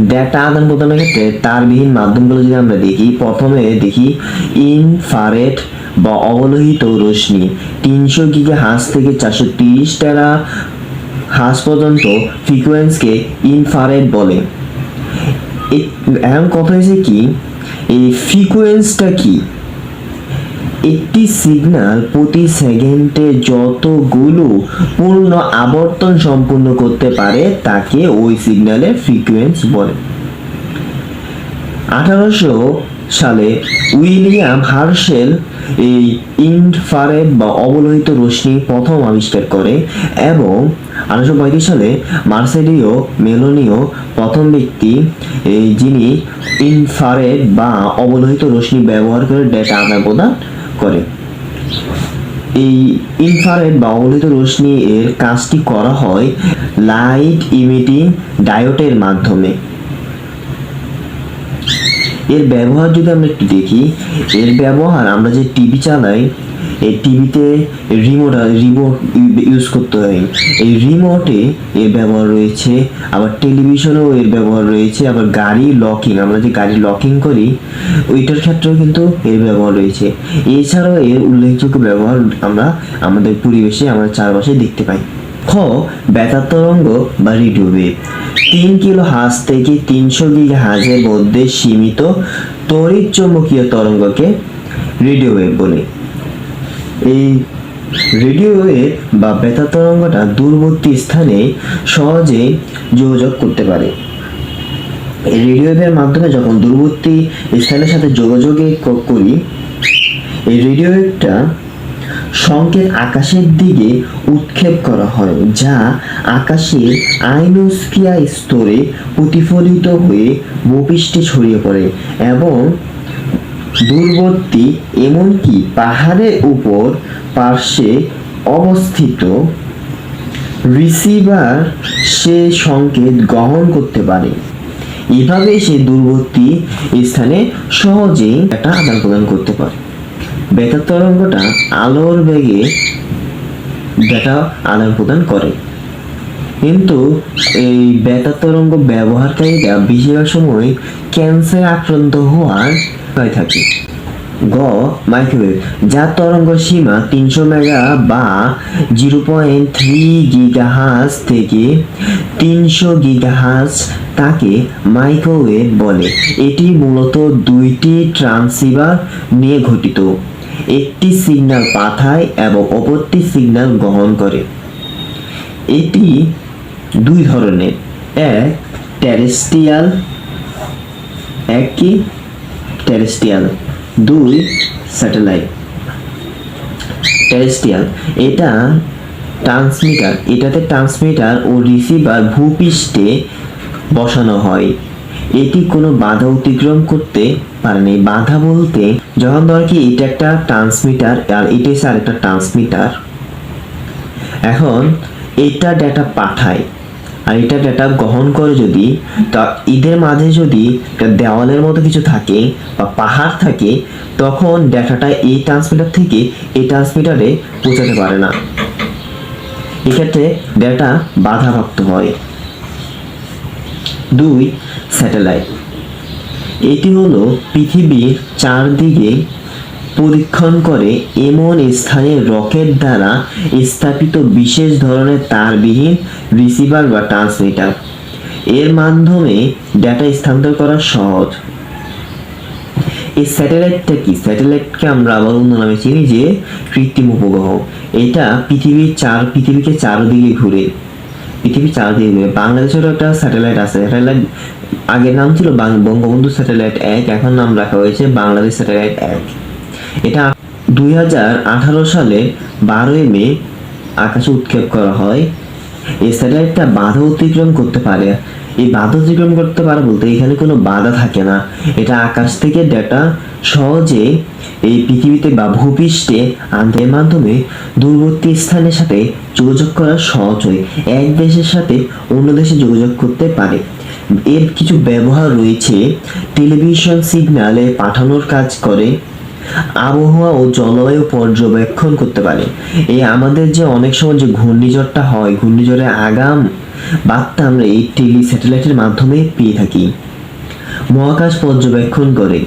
Data আদান প্রদানের ক্ষেত্রে তারবিহীন মাধ্যমগুলো যদি আমরা দেখি, প্রথমে দেখি ইনফারেট বা অবলোহিত রশ্মি। তিনশো গিগা হাঁস থেকে চারশো তিরিশ টেরা হাঁস পর্যন্ত ফ্রিকোয়েন্সকে ইনফারেট বলে। এখন কথা হয়েছে কি? এই ফ্রিকোয়েন্সটা কি? একটি সিগন্যাল প্রতি সেকেন্ডে যতগুলো পূর্ণ আবর্তন সম্পূর্ণ করতে পারে, তাকে ওই সিগন্যালের ফ্রিকোয়েন্স বলে। আঠারোশো সালে উইলিয়াম হার্শেল এই ইনফ্রারেড বা অবলোহিত রশ্মি প্রথম আবিষ্কার করে এবং আঠারোশো পঁয়ত্রিশ সালে মার্সেলিও মেলোনিও প্রথম ব্যক্তি যিনি ইনফ্রারেড বা অবলোহিত রশ্মি ব্যবহার করে ডেটা আদান প্রদান করে। এই ইনফ্রারেড বা অবলোহিত রশ্মি এর কাজটি করা হয় লাইট ইমিটিং ডায়োটের মাধ্যমে। এর ব্যবহার যদি আমরা একটু দেখি, এর ব্যবহার আমরা যে টিভি চালাই এই টিভিতে রিমোট রিমোট ইউজ করতে হয়। এই রিমোটে এর ব্যবহার রয়েছে, আবার টেলিভিশনেও এর ব্যবহার রয়েছে, আবার গাড়ি লকিং আমরা যে গাড়ি লকিং করি, ওইটার ক্ষেত্রেও কিন্তু এর ব্যবহার রয়েছে। এছাড়াও এর উল্লেখযোগ্য ব্যবহার আমরা আমাদের পরিবেশে আমরা চারপাশে দেখতে পাই। খ, বেতার তরঙ্গ বা রেডিও ওয়েভ তিন কিলো হাঁস থেকে তিনশো গিগা হাঁসের মধ্যে সীমিত তড়িৎ চৌম্বকীয় তরঙ্গকে রেডিও ওয়েভ বলে। এই রেডিও ওয়েভ বা বেতার তরঙ্গটা দূরবর্তী স্থানে সহজে যোগাযোগ করতে পারে। রেডিও ওয়েভের মাধ্যমে যখন দূরবর্তী স্থানের সাথে যোগাযোগে করি, এই রেডিও ওয়েভটা সংকেত আকাশের দিকে উৎক্ষেপ করা হয়, যা আকাশের আইনোস্ফিয়া স্তরে প্রতিফলিত হয়ে ভূপৃষ্ঠে ছড়িয়ে পড়ে এবং দূরবর্তী এমনকি পাহাড়ের উপর পার্শ্বে অবস্থিত রিসিভার সে সংকেত গ্রহণ করতে পারে। এভাবে সে দূরবর্তী স্থানে সহজেই একটা আদান প্রদান করতে পারে। বেতার তরঙ্গটা আলোর বেগে ডেটা আদান প্রদান করে। কিন্তু এই বেতার তরঙ্গ ব্যবহারকারীরা বেশিরভাগ সময় ক্যান্সার আক্রান্ত হওয়ার ভয় থাকে। গ, মাইক্রোওয়েভ যার তরঙ্গ সীমা তিনশো মেগা বা জিরো পয়েন্ট থ্রি গিগাহাজ থেকে তিনশো গিগাহাজ তাকে মাইক্রোওয়েভ বলে। এটি মূলত দুইটি ট্রান্সিভার নিয়ে গঠিত। একটি সিগন্যাল পাঠায় এবং অপরটি সিগন্যাল গ্রহণ করে। এটি দুই ধরনের। এক টেরেস্টিয়াল এক কি? টেরেস্ট্রিয়াল দুই স্যাটেলাইট টেরেস্টিয়াল এটা ট্রান্সমিটার এটাতে ট্রান্সমিটার ও রিসিভার ভূপৃষ্ঠে বসানো হয়। এটি কোনো বাধা অতিক্রম করতে পারে না। বাধা বলতে যখন ধর কি এটা একটা ট্রান্সমিটার আর এটা হচ্ছে আরেকটা ট্রান্সমিটার এখন এটা ডেটা পাঠায়। আর এটা ডেটা গ্রহণ করে যদি, তা ঈদের মাঝে যদি একটা দেওয়ালের মতো কিছু থাকে বা পাহাড় থাকে, তখন ডেটাটা এই ট্রান্সমিটার থেকে এই ট্রান্সমিটারে পৌঁছাতে পারে না। এক্ষেত্রে ডেটা বাধাপ্রাপ্ত হয়। দুই, স্যাটেলাইট। এটি হলো পৃথিবীর চারদিকে পরীক্ষণ করে এমন স্থানে রকেট দ্বারা স্থাপিত বিশেষ ধরনের তারবিহীন রিসিভার বা ট্রান্সমিটার। এর মাধ্যমে ডেটা স্থানান্তর করা সহজ। এই স্যাটেলাইটটা কি? স্যাটেলাইটকে আমরা আবার অন্য নামে চিনি যে কৃত্রিম উপগ্রহ। এটা পৃথিবীর চার, পৃথিবীকে চারদিকে ঘুরে। পৃথিবীর চারদিকে ঘুরে। বাংলাদেশেরও একটা স্যাটেলাইট আছে। স্যাটেলাইট আগের নাম ছিল বঙ্গবন্ধু স্যাটেলাইট এক, এখন নাম রাখা হয়েছে বাংলাদেশ স্যাটেলাইট এক। এটা দুই হাজার আঠারো সালে বারোই মে আকাশে উৎক্ষেপ করা হয়। এই স্যাটেলাইটটা বাধা অতিক্রম করতে পারে। এই বাধা অতিক্রম করতে পারে বলতে এখানে কোনো বাধা থাকে না। এটা আকাশ থেকে ডেটা সহজে এই পৃথিবীতে বা ভূপৃষ্ঠে আনতের মাধ্যমে দূরবর্তী স্থানের সাথে যোগাযোগ করা সহজ হয়। এক দেশের সাথে অন্য দেশে যোগাযোগ করতে পারে। এর কিছু ব্যবহার রয়েছে। টেলিভিশন সিগন্যালে পাঠানোর কাজ করে। আবহাওয়া ও জলবায়ু পর্যবেক্ষণ করতে পারি। এই আমাদের যে অনেক সময় যে ঘূর্ণিঝড়টা হয়, ঘূর্ণিঝড়ের আগাম বার্তা আমরা এই টিভি স্যাটেলাইটের মাধ্যমে পেয়ে থাকি। মহাকাশ পর্যবেক্ষণ করে